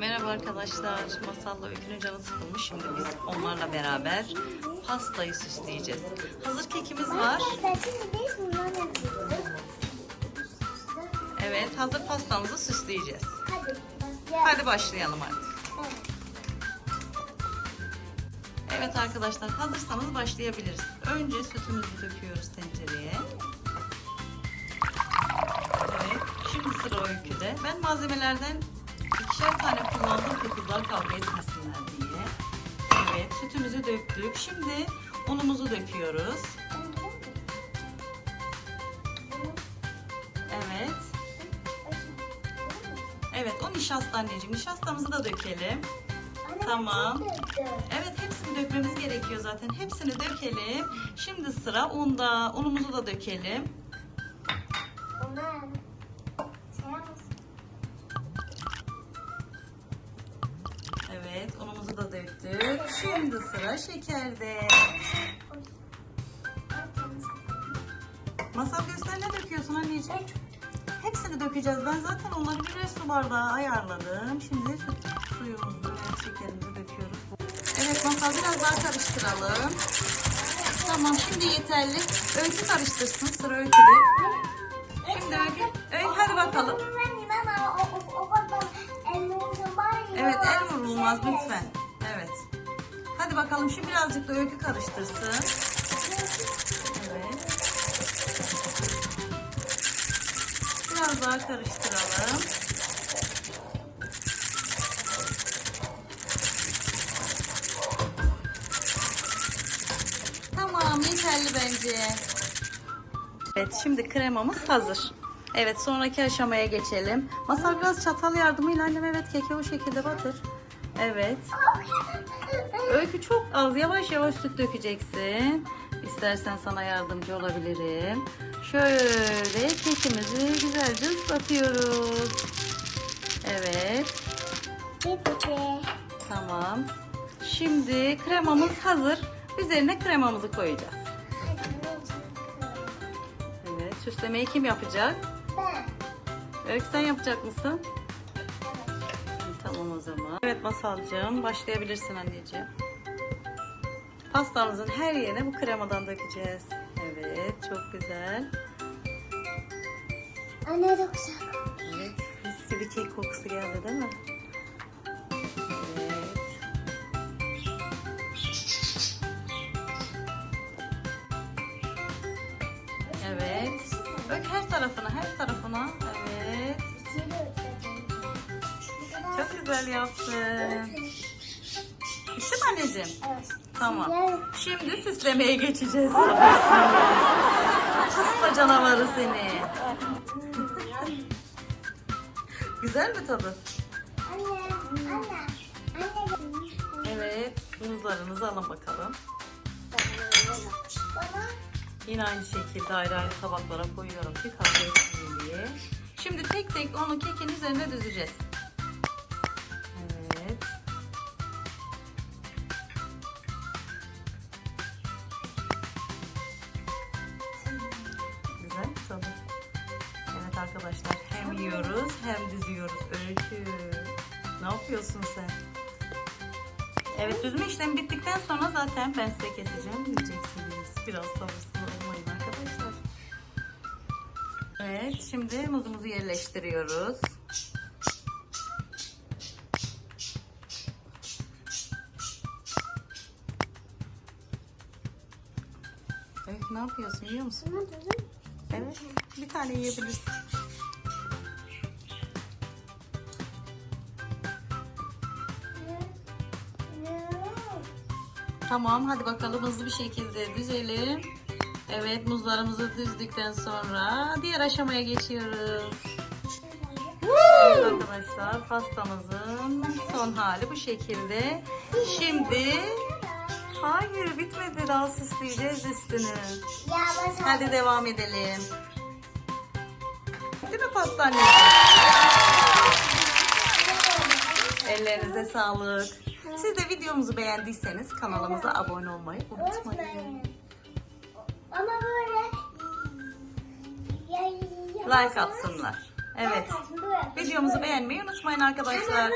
Merhaba arkadaşlar. Masalla Öykü'nün canı sıkılmış. Şimdi biz onlarla beraber pastayı süsleyeceğiz. Hazır kekimiz var. Evet, hazır pastamızı süsleyeceğiz. Hadi. başlayalım. Artık. Evet arkadaşlar, hazırsanız başlayabiliriz. Önce sütümüzü döküyoruz tencereye. Evet, şimdi sıra öyküde. Ben malzemelerden ikişer tane kullandım ki kızlar kavga etmesinler diye. Evet, sütümüzü döktük. Şimdi unumuzu döküyoruz. Evet. Evet, o nişasta anneciğim. Nişastamızı da dökelim. Tamam. döktüm. Evet, hepsini dökmemiz gerekiyor zaten. Hepsini dökelim. Şimdi sıra unda. Unumuzu da dökelim. Şimdi sıra şekerde. Masal göster ne döküyorsun anneciğim? Hepsini dökeceğiz. Ben zaten onları birer su bardağı ayarladım. Şimdi su- suyumuzu ve şekerimizi döküyoruz. Evet masal biraz daha karıştıralım. Tamam şimdi yeterli. Öykü karıştırsın. Sıra öyküde. Şimdi öykü. Öykü hadi bakalım. Evet el vurulmaz lütfen. Bakalım şu birazcık da öykü karıştırsın. Evet. Biraz daha karıştıralım. Tamam yeterli bence. Evet şimdi kremamız hazır. Evet sonraki aşamaya geçelim. Masal biraz çatal yardımıyla annem evet keke o şekilde batır. Evet. Öykü çok az yavaş yavaş süt dökeceksin. İstersen sana yardımcı olabilirim. Şöyle kekimizi güzelce ıslatıyoruz. Evet. Bitti. Tamam. Şimdi kremamız hazır. Üzerine kremamızı koyacağız. Evet. Süslemeyi kim yapacak? Ben. Öykü sen yapacak mısın? Tamam o zaman. Evet Masalcığım başlayabilirsin anneciğim. Pastamızın her yerine bu kremadan dökeceğiz. Evet çok güzel. Anne çok güzel. Evet mis gibi kek kokusu geldi değil mi? Evet. Evet. Bak her tarafına her tarafına. Evet. Çok güzel yaptın. Bitti mi anneciğim? Evet. Tamam. Şimdi süslemeye geçeceğiz. Hasta canavarı seni. Güzel mi tadı? Anne, anne, anne. Evet. Muzlarınızı alın bakalım. Yine aynı şekilde ayrı ayrı tabaklara koyuyorum ki kavga etmeyin diye. Şimdi tek tek onu kekin üzerine düzeceğiz. Arkadaşlar hem yiyoruz hem düzüyoruz. Öykü. Ne yapıyorsun sen? Evet düzme işlemi bittikten sonra zaten ben size keseceğim yiyeceksiniz. Biraz sabırsız olmayın arkadaşlar. Evet şimdi muzumuzu yerleştiriyoruz. Evet ne yapıyorsun yiyor musun? Evet bir tane yiyebilirsin. Tamam hadi bakalım hızlı bir şekilde düzelim. Evet muzlarımızı düzdükten sonra diğer aşamaya geçiyoruz. Evet arkadaşlar pastamızın son hali bu şekilde. Şimdi hayır bitmedi daha süsleyeceğiz üstünü. Ya ben Hadi devam edelim. Değil mi pastane? Ellerinize sağlık. Siz de videomuzu beğendiyseniz kanalımıza abone olmayı unutmayın. Ama böyle Like atsınlar. Evet. Videomuzu beğenmeyi unutmayın arkadaşlar.